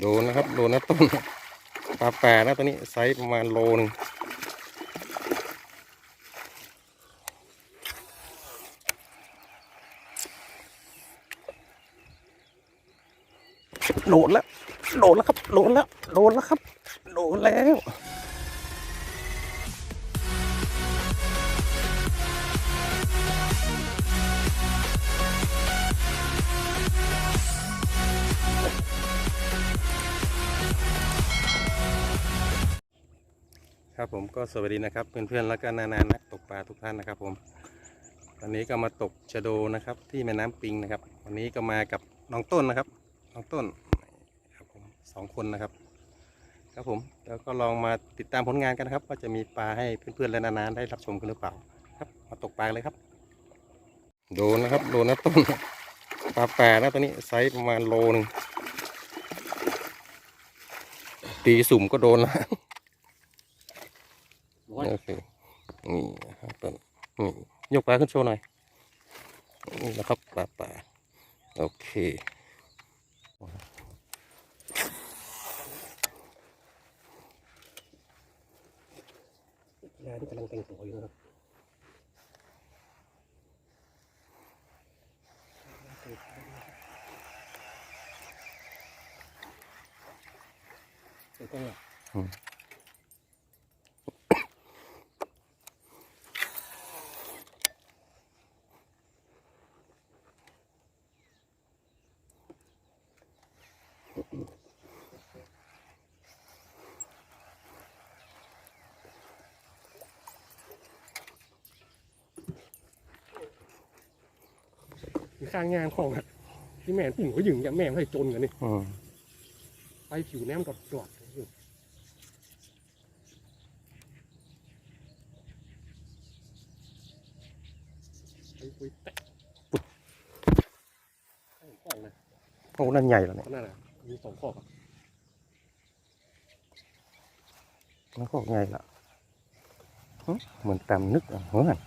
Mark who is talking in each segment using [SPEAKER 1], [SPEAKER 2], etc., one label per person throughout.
[SPEAKER 1] โดนนะครับโดนนะต้นปลาแปรนะตัวนี้ไซส์ประมาณโลนึงโดนแล้วโดนแล้วครับโดนแล้วโดนแล้วครับ ครับผมก็สวัสดีนะครับเพื่อนๆแล้วก็นานานักตกปลาทุกท่านนะครับ ผมวันนี้ก็มาตกชะโดนะครับ ที่แม่น้ำปิงนะครับ วันนี้ก็มากับน้องต้นนะครับน้องต้นครับผมสองคนนะครับ ครับผมแล้วก็ลองมาติดตามผลงานกันนะครับ ว่าจะมีปลาให้เพื่อนๆและนานาได้รับชมกันหรือเปล่าครับ มาตกปลาเลยครับ โดนนะครับโดนนะต้นปลาแปรนะตัวนี้ไซส์ประมาณโลนึงตีสุ่มก็โดนแล้ว โอเคนี่นะครับต้นนี่ยกปลาขึ้นโชว์หน่อยนี่นะครับปลาปลาโอเค
[SPEAKER 2] ยาที่กำลังแต่งตัวอยู่นะครับเดี๋ยวต้องอะ มีข้างงานของอะที่แม่นปิ่งเขาหยึงอย่างแม่งให้จนกันนี่
[SPEAKER 1] อืม
[SPEAKER 2] ไปผิวแนมดอดดอดอยู่ไปคุยแตะปุ๊บข้างของนะ
[SPEAKER 1] โอ้นั่นใหญ่แล้วเนี่ย
[SPEAKER 2] ขนาดน่ะมีสองขอบอะ
[SPEAKER 1] นั่นก็ใหญ่ละหึเหมือนตำนึกอะเหมือน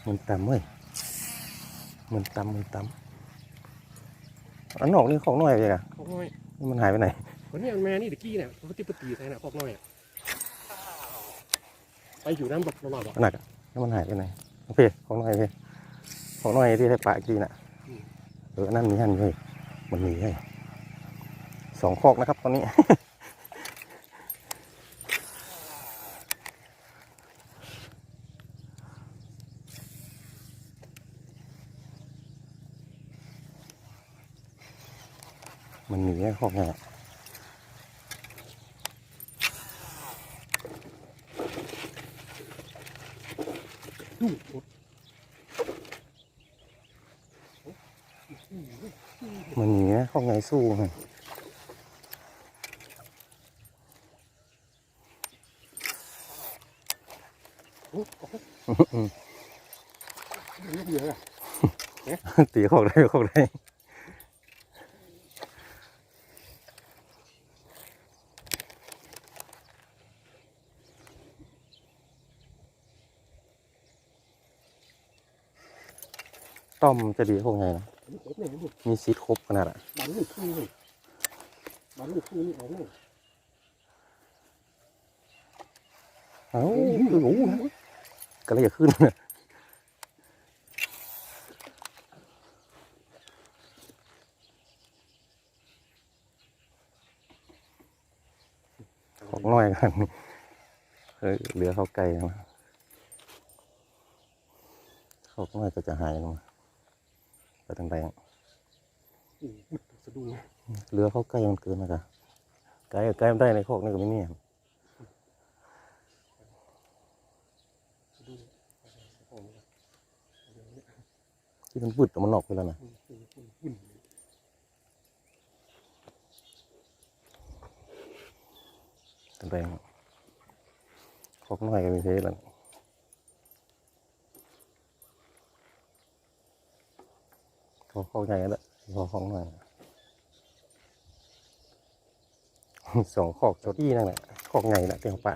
[SPEAKER 1] เหมือนตำเว้ยเหมือนตำเหมือนตำอันนอกนี่ของน้อยเลยอะ
[SPEAKER 2] ขอบน้อย
[SPEAKER 1] นี่มันหายไปไหน
[SPEAKER 2] คนนี้มันแม่นี่ตะกี้เนี่ยปฏิปฏิใส่น่ะขอบน้อยอะไปอยู่น้ำแบบรอบๆอะ
[SPEAKER 1] หนักอะแล้วมันหายไปไหนโอเคของน้อยโอเคของน้อยที่ได้ปลาอีกทีน่ะเออนั่นมีนั่นเลยมันมีให้สองคอกนะครับตอนนี้ มันมีแค่คอกไง
[SPEAKER 2] ดูมด
[SPEAKER 1] มันมีแค่คอกไงสู้ไงตีคอกได้คอกได้ ต้อมจะดีคอกไงนะ
[SPEAKER 2] เด็กเนี่ยลูก
[SPEAKER 1] มีซีดครบขนาดอะ
[SPEAKER 2] บันลูกคือเลยบันลูกคือนี่ออกเลย
[SPEAKER 1] เอ้าคือโอ้โหก็เลยจะขึ้นของน้อยกันเฮ้ยเหลือเขาไกลนะเขาน้อยก็จะหายลงมา ไปทางแรง
[SPEAKER 2] โอ้โหสะดุ้ง
[SPEAKER 1] เหลือเขาใกล้มันเกินนะจ๊ะไกลไกลมันได้ในคอกนี่ก็ไม่เนี่ย
[SPEAKER 2] สะดุ้งโอ้โห
[SPEAKER 1] ที่มันบุดออกมันออกไปแล้วนะ
[SPEAKER 2] หุ่น
[SPEAKER 1] ทางแรงคอกน้อยก็มีเท่าแล้ว คอกคอกใหญ่แล้วคอกคอกน้อยสองคอกเจ้าที่นั่นแหละคอกใหญ่แหละเตียงป่า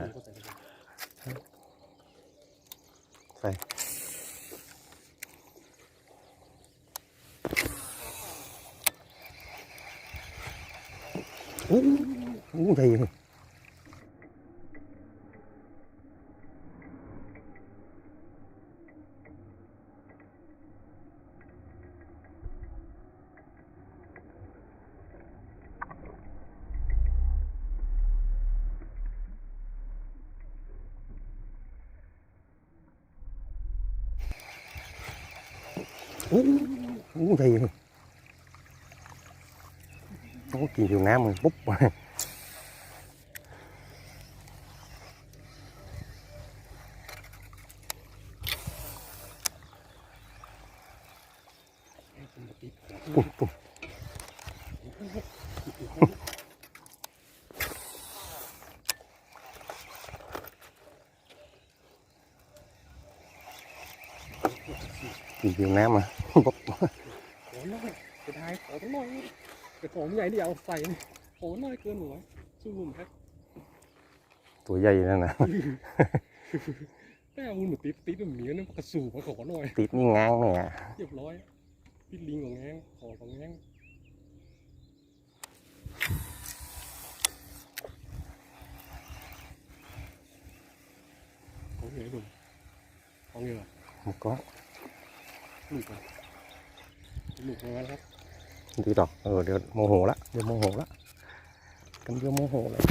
[SPEAKER 1] ใส่โอ้โหใหญ่เลย โอ้โหใหญ่เลยโอ้กิ นอยู่น้ำมึงปุ๊บบปุ๊บกินอยู่น้ำอะปุ๊บ
[SPEAKER 2] ขอหน่อยจะได้ขอต้องน่อยแต่ของใหญ่ที่เอาใส่นี่ขอหน่อยเกินหัวสู้ผมครับ
[SPEAKER 1] ตัวใหญ่นั่นนะ
[SPEAKER 2] แต่เอาหุ่นมาติดติดแบบนี้เนี่ยกระสูบมาขอหน่อย
[SPEAKER 1] ติดนี่ง้างเนี่ย
[SPEAKER 2] เรียบร้อยพี่ลิงของแง้งขอของแง้งของเหนือดุของเหนือ
[SPEAKER 1] มันก็
[SPEAKER 2] ลูกอะ ลูกมาแล้วครับ
[SPEAKER 1] ดีดอกเออเดี๋ยวโมโหละเดี๋ยวโมโหละกันเดี๋ยวโมโหเลย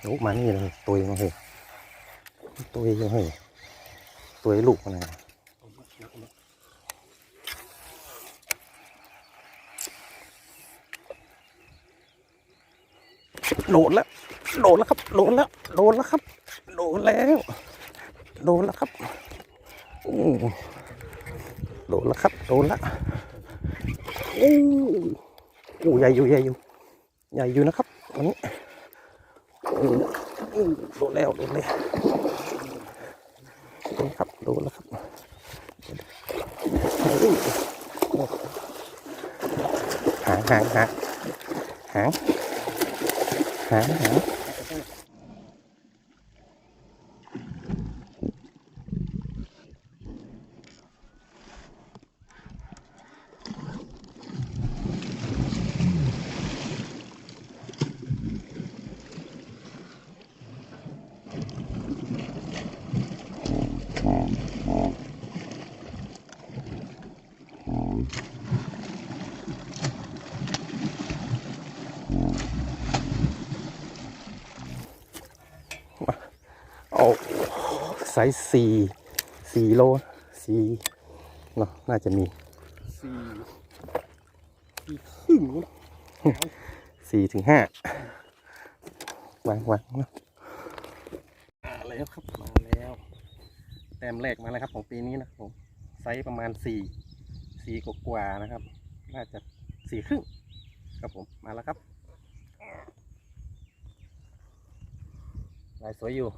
[SPEAKER 1] โอ้มานี่เลยตัวยังเหยตัวยังเหยตัวลูกมันนะ
[SPEAKER 2] เอามาเอามา
[SPEAKER 1] โดนแล้วโดนแล้วครับโดนแล้วโดนแล้วครับโด นแล้วโดนแล้วครับโอ้โดนแล้วครับโดนล้วโอ้โอ้ใหญ่อยู่ใหญ่อยู่ใหญ่อยู่นะครับวันนี้โอ้โอ้โดนแล้วโดนแล้วโดนครับโดนแล้วครับหางหางหางหางหางหาง โอ้ไซส์สี่สี่โลสี่เนาะน่าจะมี
[SPEAKER 2] สี่สี่ครึ่งวะ
[SPEAKER 1] สี่ถึงห้าวางวางมาแล้วครับมาแล้วแต้มแรกมาแล้วครับ ของปีนี้นะครับผมไซส์ประมาณสี่สี่กว่าๆนะครับ น่าจะสี่ครึ่งครับผมมาแล้วครับลายสวยอยู่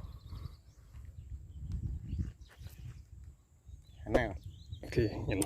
[SPEAKER 1] แน่น
[SPEAKER 2] โอเคเห็น